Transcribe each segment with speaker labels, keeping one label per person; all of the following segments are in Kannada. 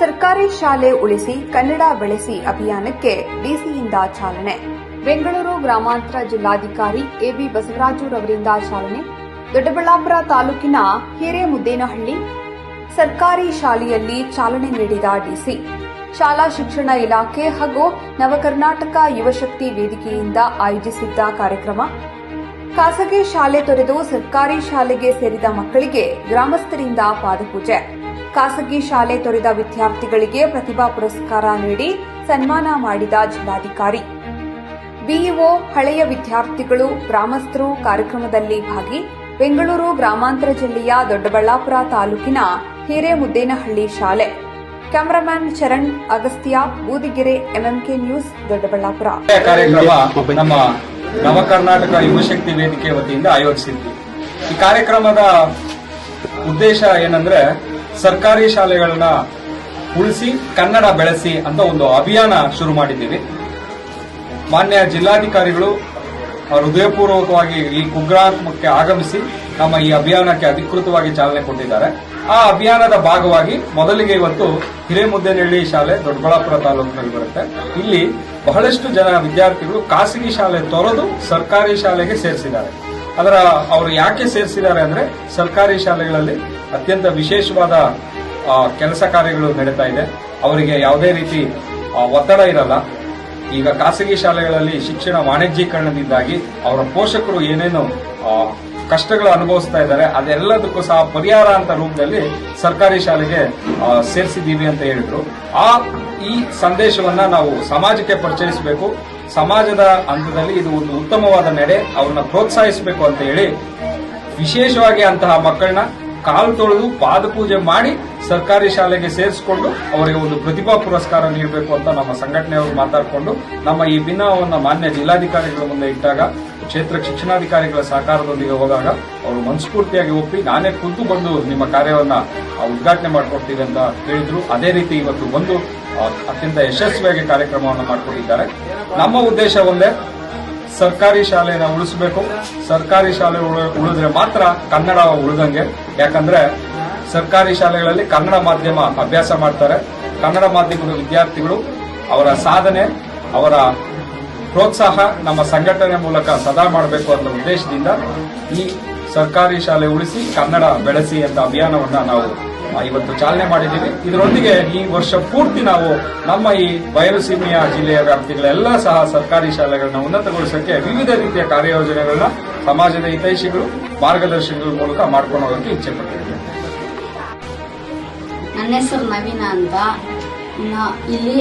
Speaker 1: ಸರ್ಕಾರಿ ಶಾಲೆ ಉಳಿಸಿ ಕನ್ನಡ ಬೆಳೆಸಿ ಅಭಿಯಾನಕ್ಕೆ ಡಿಸಿಯಿಂದ ಚಾಲನೆ. ಬೆಂಗಳೂರು ಗ್ರಾಮಾಂತರ ಜಿಲ್ಲಾಧಿಕಾರಿ ಎಬಿ ಬಸವರಾಜುರವರಿಂದ ಚಾಲನೆ. ದೊಡ್ಡಬಳ್ಳಾಪುರ ತಾಲೂಕಿನ ಹಿರೇಮುದ್ದೇನಹಳ್ಳಿ ಸರ್ಕಾರಿ ಶಾಲೆಯಲ್ಲಿ ಚಾಲನೆ ನೀಡಿದ ಡಿಸಿ. ಶಾಲಾ ಶಿಕ್ಷಣ ಇಲಾಖೆ ಹಾಗೂ ನವಕರ್ನಾಟಕ ಯುವಶಕ್ತಿ ವೇದಿಕೆಯಿಂದ ಆಯೋಜಿಸಿದ್ದ ಕಾರ್ಯಕ್ರಮ. ಖಾಸಗಿ ಶಾಲೆ ತೊರೆದು ಸರ್ಕಾರಿ ಶಾಲೆಗೆ ಸೇರಿದ ಮಕ್ಕಳಿಗೆ ಗ್ರಾಮಸ್ಥರಿಂದ ಪಾದಪೂಜೆ. ಖಾಸಗಿ ಶಾಲೆ ತೊರೆದ ವಿದ್ಯಾರ್ಥಿಗಳಿಗೆ ಪ್ರತಿಭಾ ಪುರಸ್ಕಾರ ನೀಡಿ ಸನ್ಮಾನ ಮಾಡಿದ ಜಿಲ್ಲಾಧಿಕಾರಿ. ಬಿಇಒ ಹಳೆಯ ವಿದ್ಯಾರ್ಥಿಗಳು ಗ್ರಾಮಸ್ಥರು ಕಾರ್ಯಕ್ರಮದಲ್ಲಿ ಭಾಗಿ ಬೆಂಗಳೂರು ಗ್ರಾಮಾಂತರ ಜಿಲ್ಲೆಯ ದೊಡ್ಡಬಳ್ಳಾಪುರ ತಾಲೂಕಿನ ಹಿರೇಮುದ್ದೇನಹಳ್ಳಿ ಶಾಲೆ. Cameraman Charan, Agastya, Boodigere, MMK news, Doddaballapura.
Speaker 2: ಕಾರ್ಯಕ್ರಮ ನಮ್ಮ ನವ ಕರ್ನಾಟಕ ಯುವಶಕ್ತಿ ವೇದಿಕೆ ವತಿಯಿಂದ ಆಯೋಜಿಸಿದ್ವಿ. ಈ ಕಾರ್ಯಕ್ರಮದ ಉದ್ದೇಶ ಏನಂದ್ರೆ ಸರ್ಕಾರಿ ಶಾಲೆಗಳನ್ನ ಉಳಿಸಿ, ಕನ್ನಡ ಬೆಳೆಸಿ ಅಂತ ಒಂದು ಅಭಿಯಾನ ಶುರು ಮಾಡಿದ್ದೀವಿ. ಮಾನ್ಯ ಜಿಲ್ಲಾಧಿಕಾರಿಗಳು ಹೃದಯಪೂರ್ವಕವಾಗಿ ಈ ಕುಗ್ರಾಮಕ್ಕೆ ಆಗಮಿಸಿ ನಮ್ಮ ಈ ಅಭಿಯಾನಕ್ಕೆ ಅಧಿಕೃತವಾಗಿ ಚಾಲನೆ ಕೊಟ್ಟಿದ್ದಾರೆ. ಆ ಅಭಿಯಾನದ ಭಾಗವಾಗಿ ಮೊದಲಿಗೆ ಇವತ್ತು ಹಿರೇಮುದ್ದೇನಹಳ್ಳಿ ಶಾಲೆ ದೊಡ್ಡಬಳ್ಳಾಪುರ ತಾಲೂಕಿನಲ್ಲಿ ಬರುತ್ತೆ. ಇಲ್ಲಿ ಬಹಳಷ್ಟು ಜನ ವಿದ್ಯಾರ್ಥಿಗಳು ಖಾಸಗಿ ಶಾಲೆ ತೊರೆದು ಸರ್ಕಾರಿ ಶಾಲೆಗೆ ಸೇರಿಸಿದ್ದಾರೆ. ಅದರ, ಅವರು ಯಾಕೆ ಸೇರಿಸಿದ್ದಾರೆ ಅಂದ್ರೆ ಸರ್ಕಾರಿ ಶಾಲೆಗಳಲ್ಲಿ ಅತ್ಯಂತ ವಿಶೇಷವಾದ ಕೆಲಸ ಕಾರ್ಯಗಳು ನಡೀತಾ ಇದೆ. ಅವರಿಗೆ ಯಾವುದೇ ರೀತಿ ಒತ್ತಡ ಇರಲ್ಲ. ಈಗ ಖಾಸಗಿ ಶಾಲೆಗಳಲ್ಲಿ ಶಿಕ್ಷಣ ವಾಣಿಜ್ಯೀಕರಣದಿಂದಾಗಿ ಅವರ ಪೋಷಕರು ಏನೇನು ಕಷ್ಟಗಳು ಅನುಭವಿಸ್ತಾ ಇದ್ದಾರೆ, ಅದೆಲ್ಲದಕ್ಕೂ ಸಹ ಪರಿಹಾರ ಅಂತ ರೂಪದಲ್ಲಿ ಸರ್ಕಾರಿ ಶಾಲೆಗೆ ಸೇರಿಸಿದ್ದೀವಿ ಅಂತ ಹೇಳಿದ್ರು. ಆ, ಈ ಸಂದೇಶವನ್ನ ನಾವು ಸಮಾಜಕ್ಕೆ ಪರಿಚಯಿಸಬೇಕು. ಸಮಾಜದ ಹಂತದಲ್ಲಿ ಇದು ಒಂದು ಉತ್ತಮವಾದ ನಡೆ, ಅವ್ರನ್ನ ಪ್ರೋತ್ಸಾಹಿಸಬೇಕು ಅಂತ ಹೇಳಿ ವಿಶೇಷವಾಗಿ ಅಂತಹ ಮಕ್ಕಳನ್ನ ಕಾಲು ತೊಳೆದು ಪಾದಪೂಜೆ ಮಾಡಿ ಸರ್ಕಾರಿ ಶಾಲೆಗೆ ಸೇರಿಸಿಕೊಂಡು ಅವರಿಗೆ ಒಂದು ಪ್ರತಿಭಾ ಪುರಸ್ಕಾರ ನೀಡಬೇಕು ಅಂತ ನಮ್ಮ ಸಂಘಟನೆಯವರು ಮಾತಾಡಿಕೊಂಡು ನಮ್ಮ ಈ ಭಿನ್ನವನ್ನು ಮಾನ್ಯ ಜಿಲ್ಲಾಧಿಕಾರಿಗಳ ಮುಂದೆ ಇಟ್ಟಾಗ, ಕ್ಷೇತ್ರ ಶಿಕ್ಷಣಾಧಿಕಾರಿಗಳ ಸಹಕಾರದೊಂದಿಗೆ ಹೋದಾಗ ಅವರು ಮನಸ್ಫೂರ್ತಿಯಾಗಿ ಒಪ್ಪಿ ನಾನೇ ಖುದ್ದು ಬಂದು ನಿಮ್ಮ ಕಾರ್ಯವನ್ನ ಉದ್ಘಾಟನೆ ಮಾಡಿಕೊಡ್ತೀವಿ ಅಂತ ಹೇಳಿದ್ರು. ಅದೇ ರೀತಿ ಇವತ್ತು ಬಂದು ಅತ್ಯಂತ ಯಶಸ್ವಿಯಾಗಿ ಕಾರ್ಯಕ್ರಮವನ್ನು ಮಾಡಿಕೊಟ್ಟಿದ್ದಾರೆ. ನಮ್ಮ ಉದ್ದೇಶ ಒಂದೇ ಸರ್ಕಾರಿ ಶಾಲೆನ ಉಳಿಸಬೇಕು. ಸರ್ಕಾರಿ ಶಾಲೆ ಉಳ- ಉಳಿದ್ರೆ ಮಾತ್ರ ಕನ್ನಡ ಉಳಿದಂಗೆ. ಯಾಕಂದ್ರೆ ಸರ್ಕಾರಿ ಶಾಲೆಗಳಲ್ಲಿ ಕನ್ನಡ ಮಾಧ್ಯಮ ಅಭ್ಯಾಸ ಮಾಡ್ತಾರೆ. ಕನ್ನಡ ಮಾಧ್ಯಮದ ವಿದ್ಯಾರ್ಥಿಗಳು ಅವರ ಸಾಧನೆ, ಅವರ ಪ್ರೋತ್ಸಾಹ ನಮ್ಮ ಸಂಘಟನೆ ಮೂಲಕ ಸದಾ ಮಾಡಬೇಕು ಅನ್ನೋ ಉದ್ದೇಶದಿಂದ ಈ ಸರ್ಕಾರಿ ಶಾಲೆ ಉಳಿಸಿ ಕನ್ನಡ ಬೆಳೆಸಿ ಅಂತ ಅಭಿಯಾನವನ್ನ ನಾವು ಇವತ್ತು ಚಾಲನೆ ಮಾಡಿದ್ದೀವಿ. ಇದರೊಂದಿಗೆ ಈ ವರ್ಷ ಪೂರ್ತಿ ನಾವು ನಮ್ಮ ಈ ಬಯಲುಸೀಮೆಯ ಜಿಲ್ಲೆಯ ವ್ಯಾಪ್ತಿಗಳೆಲ್ಲ ಸಹ ಸರ್ಕಾರಿ ಶಾಲೆಗಳನ್ನ ಉನ್ನತಗೊಳಿಸಕ್ಕೆ ವಿವಿಧ ರೀತಿಯ ಕಾರ್ಯಯೋಜನೆಗಳನ್ನ ಸಮಾಜದ ಹಿತೈಷಿಗಳು ಮಾರ್ಗದರ್ಶನಗಳ ಮೂಲಕ ಮಾಡ್ಕೊಂಡು ಹೋಗೋಕೆ ಇಚ್ಛೆ ಪಟ್ಟಿದ್ದೀವಿ.
Speaker 3: ನನ್ನ ಹೆಸರು ನವೀನ ಅಂತ. ಇಲ್ಲಿ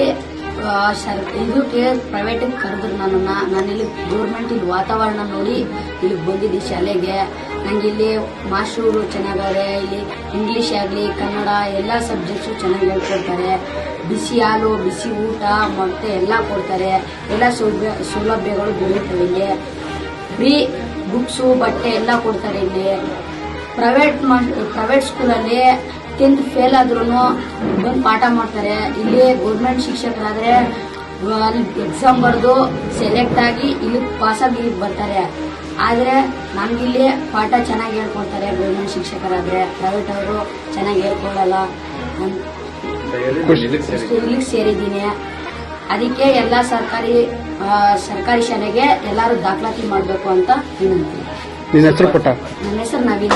Speaker 3: ಶರ್ ಇದಕ್ಕೆ ಪ್ರೈವೇಟಿಗೆ ಕರೆದ್ರು ನನ್ನನ್ನು ನಾನು ಇಲ್ಲಿ ಗೌರ್ಮೆಂಟ್ ಇಲ್ಲಿ ವಾತಾವರಣ ನೋಡಿ ಇಲ್ಲಿಗೆ ಬಂದಿದ್ದೆ ಶಾಲೆಗೆ. ನಂಗೆ ಇಲ್ಲಿ ಮಾಸ್ಟ್ರು ಚೆನ್ನಾಗವ್ರೆ, ಇಲ್ಲಿ ಇಂಗ್ಲೀಷ್ ಆಗಲಿ, ಕನ್ನಡ ಎಲ್ಲ ಸಬ್ಜೆಕ್ಟ್ಸು ಚೆನ್ನಾಗಿ ಹೇಳ್ಕೊಡ್ತಾರೆ. ಬಿಸಿ ಹಾಲು, ಬಿಸಿ ಊಟ, ಮೊಟ್ಟೆ ಎಲ್ಲ ಕೊಡ್ತಾರೆ. ಎಲ್ಲ ಸೌಲಭ್ಯ ಸೌಲಭ್ಯಗಳು ದೊರೆಯುತ್ತವೆ ಇಲ್ಲಿ. ಫ್ರೀ ಬುಕ್ಸು ಬಟ್ಟೆ ಎಲ್ಲ ಕೊಡ್ತಾರೆ ಇಲ್ಲಿ. ಪ್ರೈವೇಟ್ ಪ್ರೈವೇಟ್ ಸ್ಕೂಲಲ್ಲಿ ಟೆಂತ್ ಫೇಲ್ ಆದ್ರೂ ಬಂದು ಪಾಠ ಮಾಡ್ತಾರೆ. ಇಲ್ಲಿ ಗೌರ್ಮೆಂಟ್ ಶಿಕ್ಷಕರಾದ್ರೆ ಅಲ್ಲಿ ಎಕ್ಸಾಮ್ ಬರೆದು ಸೆಲೆಕ್ಟ್ ಆಗಿ ಇಲ್ಲಿ ಪಾಸಾಗಿ ಬರ್ತಾರೆ. ಆದರೆ ನಮಗಿಲ್ಲಿ ಪಾಠ ಚೆನ್ನಾಗಿ ಹೇಳ್ಕೊಡ್ತಾರೆ ಗೌರ್ಮೆಂಟ್ ಶಿಕ್ಷಕರಾದ್ರೆ. ಪ್ರೈವೇಟ್ ಅವರು ಚೆನ್ನಾಗಿ ಹೇಳ್ಕೊಡಲ್ಲ. ಇಲ್ಲಿಗೆ ಸೇರಿದ್ದೀನಿ. ಅದಕ್ಕೆ ಎಲ್ಲ ಸರ್ಕಾರಿ ಸರ್ಕಾರಿ ಶಾಲೆಗೆ ಎಲ್ಲರೂ ದಾಖಲಾತಿ ಮಾಡಬೇಕು ಅಂತ ವಿನಂತಿ.
Speaker 4: ನಿನ್ನ ಹೆಸರು
Speaker 3: ನವೀನ